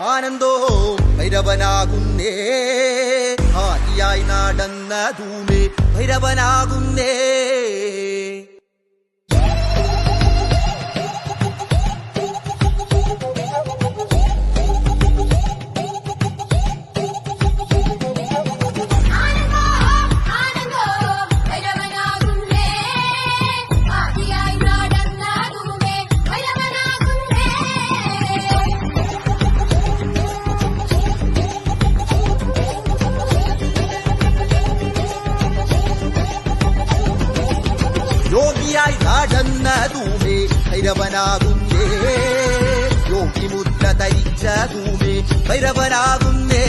ആനന്ദോ ഭൈരവനാകുന്നേ. നടന്ന ധൂമേ ഭൈരവനാകുന്നേ. യോഗിയായി നടന്ന ധൂമേ ഭൈരവനാകുന്നേ. യോഗി മുദ്ര ധരിച്ച ധൂമേ ഭൈരവനാകുന്നേ.